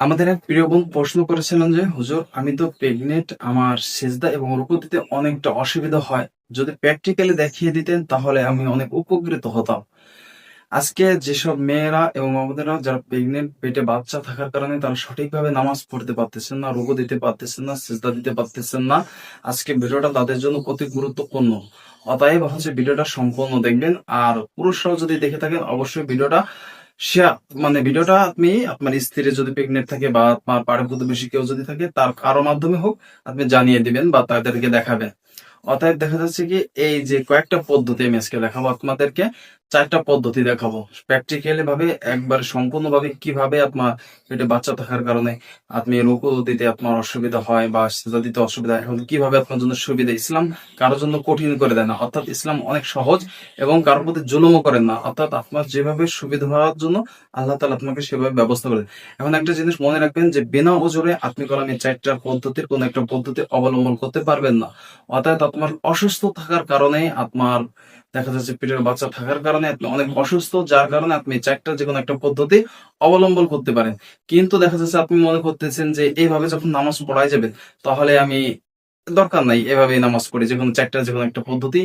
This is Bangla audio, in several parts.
আমাদের এক প্রিয় বোন প্রশ্ন করেছিলেন যে, হুজুর, আমি তো প্রেগনেন্ট আমার সেজদা এবং রুকু দিতে অনেকটা অসুবিধা হয়। যদি প্র্যাকটিক্যালি দেখিয়ে দিতেন, তাহলে আমি অনেক উপকৃত হতাম। আজকে যেসব মেয়েরা এবং আমাদেরও যারা প্রেগনেন্ট পেটে বাচ্চা থাকার কারণে তারা সঠিকভাবে নামাজ পড়তে পারতেছেন না, রুকু দিতে পারতেছেন না, সেজদা দিতে পারতেছেন না। আজকে ভিডিওটা তাদের জন্য অতি গুরুত্বপূর্ণ। অতএব হচ্ছে ভিডিওটা সম্পূর্ণ দেখবেন। আর পুরুষরাও যদি দেখে থাকেন, অবশ্যই ভিডিওটা শেয়ার মানে ভিডিওটা আপনি আপনার স্ত্রী যদি প্রেগনেন্ট থাকে বা আপনার পাড়া প্রতিবেশী কেউ যদি থাকে, তার কারও মাধ্যমে হোক আপনি জানিয়ে দিবেন বা তাদেরকে দেখাবেন। অতএব দেখা যাচ্ছে কি, এই যে কয়েকটা পদ্ধতি আমি আজকে দেখাবো আপনাদেরকে। চারটা পদ্ধতি দেখাবো। প্র্যাকটিক্যালি ভাবে একবার সম্পূর্ণভাবে কীভাবে আপনার পেটে বাচ্চা থাকার কারণে আপনি রুকু দিতে আপনার অসুবিধা হয় বা সেজা দিতে অসুবিধা হয় কীভাবে আপনার জন্য সুবিধা ইসলাম কারোর জন্য কঠিন করে দেয় না। অর্থাৎ ইসলাম অনেক সহজ এবং কারোর প্রতি জুলুমও করেন না। অর্থাৎ আপনার যেভাবে সুবিধা হওয়ার জন্য আল্লাহ তালা আপনাকে সেভাবে ব্যবস্থা করেন এখন একটা জিনিস মনে রাখবেন যে বিনা ওজোরে আপনি এই চারটার পদ্ধতির কোন একটা পদ্ধতি অবলম্বন করতে পারবেন না। অর্থাৎ আপনার অসুস্থ থাকার কারণে আপনার দেখা যাচ্ছে পেটের বাচ্চা থাকার কারণে আপনি অনেক অসুস্থ, যার কারণে আপনি চারটা যে কোনো একটা পদ্ধতি অবলম্বন করতে পারেন। কিন্তু দেখা যাচ্ছে আপনি মনে করতেছেন যে, এইভাবে যখন নামাজ পড়াই যাবেন তাহলে আমি দরকার নাই এভাবে নামাজ পড়ি যে কোনো চারটা যে কোনো একটা পদ্ধতি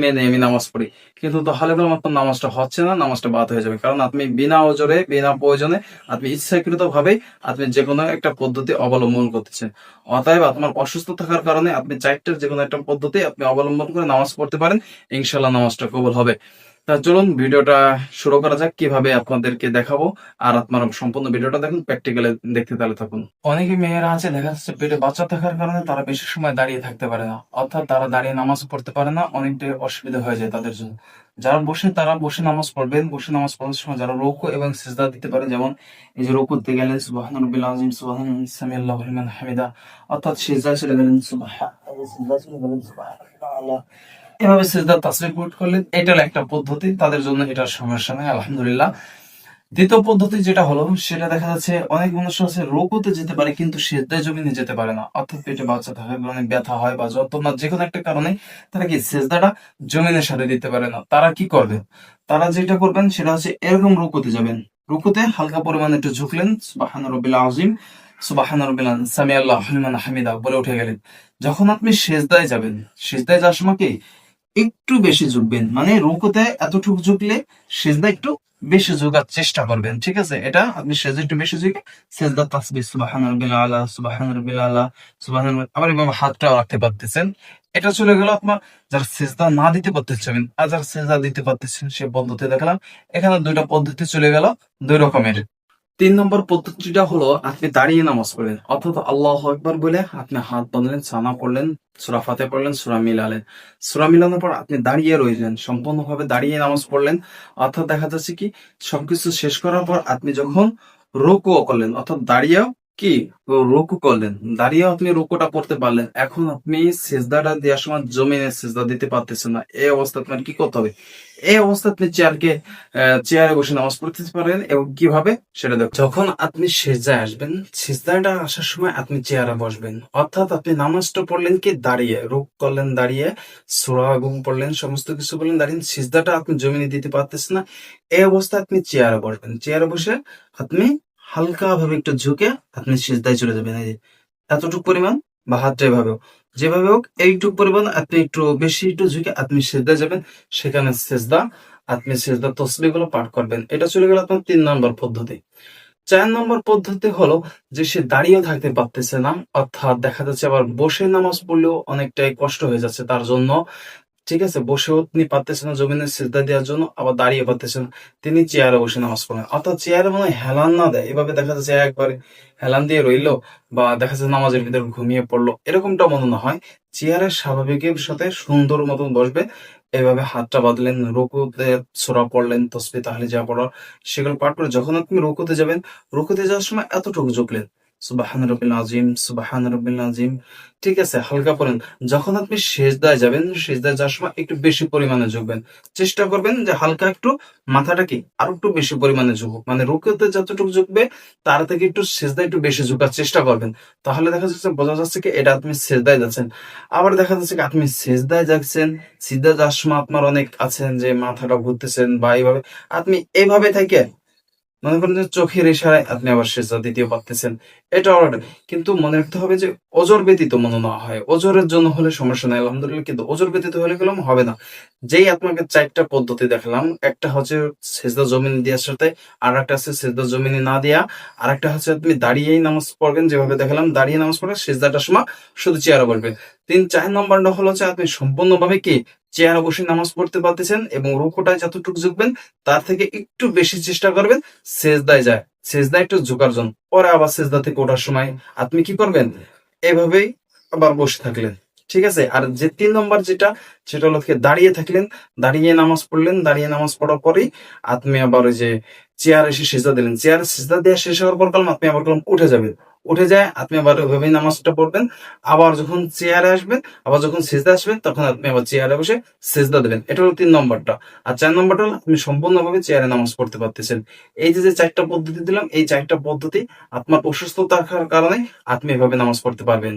মেনে আমি নামাজ পড়ি। কিন্তু তাহলে তো আপনার নামাজটা হচ্ছে না, নামাজটা বাদ হয়ে যাবে। কারণ আপনি বিনা ওজরে, বিনা প্রয়োজনে আপনি ইচ্ছাকৃত ভাবে আপনি যে কোনো একটা পদ্ধতি অবলম্বন করতেছেন। অতএব আপনার অসুস্থ থাকার কারণে আপনি চারটার যে কোনো একটা পদ্ধতি আপনি অবলম্বন করে নামাজ পড়তে পারেন। ইনশাল্লাহ নামাজটা কবুল হবে। চলুন ভিডিওটা শুরু করা যাক, কীভাবে আপনাদেরকে দেখাবো। আর আপনারা সম্পূর্ণ ভিডিওটা দেখুন প্র্যাকটিক্যালে দেখতে তাহলে থাকুন। অনেকে মেয়েরা আছে, দেখা যাচ্ছে পেটে বাচ্চা থাকার কারণে তারা বেশি সময় দাঁড়িয়ে থাকতে পারে না। অর্থাৎ তারা দাঁড়িয়ে নামাজ পড়তে পারে না অনেকটাই অসুবিধা হয়ে যায় তাদের জন্য। যারা বসে, তারা বসে নামাজ পড়বেন। বসে নামাজ পড়ার সময় যারা রৌকু এবং সিজদা দিতে পারে, যেমন এই যে রৌকু দিতে গেলেন সুবাহান রবিল আজিম সুবাহান হামিদা। অর্থাৎ সিজদা চলে গেলেন সুবাহান সিজদা চলে গেলেন, সুবহানাল্লাহ। এভাবে সিজদা তাসবিহ কোট করলেন এটার একটা পদ্ধতি, তাদের জন্য এটার সমস্যা নেই, আলহামদুলিল্লাহ। দ্বিতীয় পদ্ধতি যেটা হলো, সেটা দেখা যাচ্ছে অনেক মানুষ আছে রোগতে যেতে পারে, কিন্তু সেজদায় জমিনে যেতে পারে না। অর্থাৎ পেটে বাচ্চা থাকার কারণে ব্যথা হয় বা যন্ত্রণা যে কোনো একটা কারণে তারা কি সেজদাটা জমিনের সাথে দিতে পারে না। তারা কি করবে? তারা যেটা করবেন, সেটা হচ্ছে এরকম রুকুতে যাবেন। রুকুতে হালকা পরিমাণে একটু ঝুঁকলেন সুবাহান রবিল আজিম সুবাহান রবিল সামি আল্লাহ হামিদা বলে উঠে গেলেন। যখন আপনি সেজদায় যাবেন, সেজদায় যাওয়ার সময় কি একটু বেশি ঝুঁকবেন। মানে রুকুতে এতটুকু ঝুঁকলে সেজদা একটু বেশি ঝুঁকার চেষ্টা করবেন, ঠিক আছে? এটা আপনি সেজদা একটু বেশি ঝুঁকে সেজদা তাসবিহ সুবহান রাব্বিল আলা সুবহান রাব্বিল আলা সুবহান আবার এভাবে হাতটাও রাখতে পারতেছেন। এটা চলে গেল আপনার যারা সেজদা না দিতে পারতেছেন আর যারা সেজদা দিতে পারতেছেন সে পদ্ধতি দেখালাম। এখানে দুইটা পদ্ধতি চলে গেল, দুই রকমের। তিন নম্বর পদ্ধতিটা হলো আপনি দাঁড়িয়ে নামাজ পড়লেন অর্থাৎ আল্লাহ একবার বলে আপনি হাত বাঁধলেন সানা পড়লেন, সুরা ফাতে পড়লেন, সুরা মিলালেন। সুরা মিলানোর পর আপনি দাঁড়িয়ে রইলেন, সম্পূর্ণভাবে দাঁড়িয়ে নামাজ পড়লেন, অর্থাৎ দেখা যাচ্ছে কি সবকিছু শেষ করার পর আপনি যখন রোকও করলেন, অর্থাৎ দাঁড়িয়েও কি? রুকু করলেন। দাঁড়িয়ে আপনি রুকুটা পড়তে পারলেন। এখন আপনি সেজদাটা দেওয়ার সময় জমিনে সেজদা দিতে পারতেছেন না। এই অবস্থা আপনার কি করতে হবে? এই অবস্থা আপনি চেয়ারকে চেয়ারে বসে নামাজ পড়তে পারেন এবং কীভাবে? সেটা দেখ যখন আপনি সেজদায় আসবেন, সেজদাটা আসার সময় আপনি চেয়ারে বসবেন। অর্থাৎ আপনি নামাজটা পড়লেন কি? দাঁড়িয়ে। রুক করলেন, দাঁড়িয়ে। সুরা গুম পড়লেন, সমস্ত কিছু বললেন দাঁড়িয়ে। সিজদাটা আপনি জমিনে দিতে পারতেছেন না। এই অবস্থায় আপনি চেয়ারে বসবেন। চেয়ারে বসে আপনি হালকা ভাবে একটু ঝুঁকে আপনি সিজদায় চলে যাবেন। এই এতটুকু পরিমাণ বা হাতটা এভাবে হোক। যেভাবে হোক, এইটুকু পরিমাণ আপনি একটু বেশি একটু ঝুঁকে আপনি সিজদায় যাবেন। সেখানে সেজদা, আপনি সেজদা তসবি গুলো পাঠ করবেন। এটা চলে গেল আপনার তিন নম্বর পদ্ধতি। চার নম্বর পদ্ধতি হলো যে সে দাঁড়িয়ে থাকতে পারতেছে না, অর্থাৎ দেখা যাচ্ছে আবার বসে নামাজ পড়লেও অনেকটাই কষ্ট হয়ে যাচ্ছে তার জন্য। ঠিক আছে, বসেও তিনি পারতেছেন না, জমিনে সিজদা দেওয়ার জন্য আবার দাঁড়িয়ে পারতেছেন না। তিনি চেয়ারে বসে নামাজ পড়েন। অর্থাৎ চেয়ারে মনে হেলান না দেয়। এভাবে দেখা যাচ্ছে একবারে হেলান দিয়ে রইল বা দেখা যাচ্ছে নামাজের ভিতরে ঘুমিয়ে পড়ল। এরকমটা মনে না হয়। চেয়ারের স্বাভাবিকের সাথে সুন্দর মতন বসবে। এভাবে হাতটা বাঁধলেন, রুকুতে ছোড়া পড়লেন তসবি তাহলে যা পড়ার সেগুলো পাঠ করে যখন আপনি রুকুতে যাবেন, রুকুতে যাওয়ার সময় এতটুকু ঝুঁকলেন। সুবাহান রবিল আজিম সুবাহান রবিল আজিম ঠিক আছে, হালকা পড়েন। যখন আপনি সেজদায় যাবেন, সেজদায় যাওয়ার সময় একটু বেশি পরিমাণে ঝুঁকবেন। চেষ্টা করবেন যে হালকা একটু মাথাটা কি আরও একটু বেশি পরিমাণে ঝুঁকুক। মানে রুকুতে যতটুকু ঝুঁকবে, তার থেকে একটু সেজদায় একটু বেশি ঝুঁকার চেষ্টা করবেন। তাহলে দেখা যাচ্ছে, বোঝা যাচ্ছে কি এটা আপনি সেজদায় যাচ্ছেন। আবার দেখা যাচ্ছে কি আপনি সেজদায় যাচ্ছেন সিদ্ধা যাওয়ার সময় আপনার অনেক আছেন যে মাথাটা ঘুরতেছেন বা এইভাবে। আপনি এইভাবে থেকে মনে করেন যে চোখের ইশারায় আপনি আবার সেজদা দিতেও পারতেছেন। এটা অর্ডার কিন্তু মনে রাখতে হবে যে ওজোর ব্যতীত মনে না হয়। ওজোরের জন্য হলে সমস্যা নাই, আলহামদুলিল্লাহ, কিন্তু ওজোর ব্যতীত হলে গেলাম হবে না। যেই আপনাকে চারটা পদ্ধতি দেখালাম, একটা হচ্ছে সেজদা জমিন দেওয়ার সাথে আর একটা হচ্ছে সেজদা জমিনে না দেয়া আর একটা হচ্ছে আপনি দাঁড়িয়েই নামাজ পড়বেন, যেভাবে দেখালাম, দাঁড়িয়ে নামাজ পড়বেন সেজদাটার সময় শুধু চেয়ারে বসবেন। তিন, চার নম্বরটা হলো যে আপনি সম্পূর্ণভাবে কি চেয়ারে বসে নামাজ পড়তে পারতেছেন এবং রুকুটায় যতটুকু ঝুঁকবেন, তার থেকে একটু বেশি চেষ্টা করবেন, সেজদায় যায়। সেজদায় একটু ঝুঁকার জন্য। পরে আবার সেজদা থেকে ওঠার সময় আপনি কি করবেন? এভাবেই আবার বসে থাকলেন। ঠিক আছে? আর যে তিন নম্বর যেটা, সেটা হলো দাঁড়িয়ে থাকলেন। দাঁড়িয়ে নামাজ পড়লেন। দাঁড়িয়ে নামাজ পড়ার পরেই আপনি আবার ওই যে চেয়ার এসে সেজদা দিলেন। চেয়ার সেজদা দেওয়া শেষ হওয়ার পর কালাম আপনি আবার উঠে যাবেন। উঠে যায়, আপনি আবার ওইভাবেই নামাজটা পড়বেন। আবার যখন চেয়ারে আসবেন, আবার যখন সেজদা আসবেন তখন আপনি আবার চেয়ারে বসে সেজদা দেবেন। এটা হলো তিন নম্বরটা। আর চার নম্বরটা হলো, আপনি সম্পূর্ণভাবে চেয়ারে নামাজ পড়তে পারতেছেন। এই যে যে চারটা পদ্ধতি দিলাম, এই চারটা পদ্ধতি আপনার অসুস্থতার কারণে আপনি এভাবে নামাজ পড়তে পারবেন।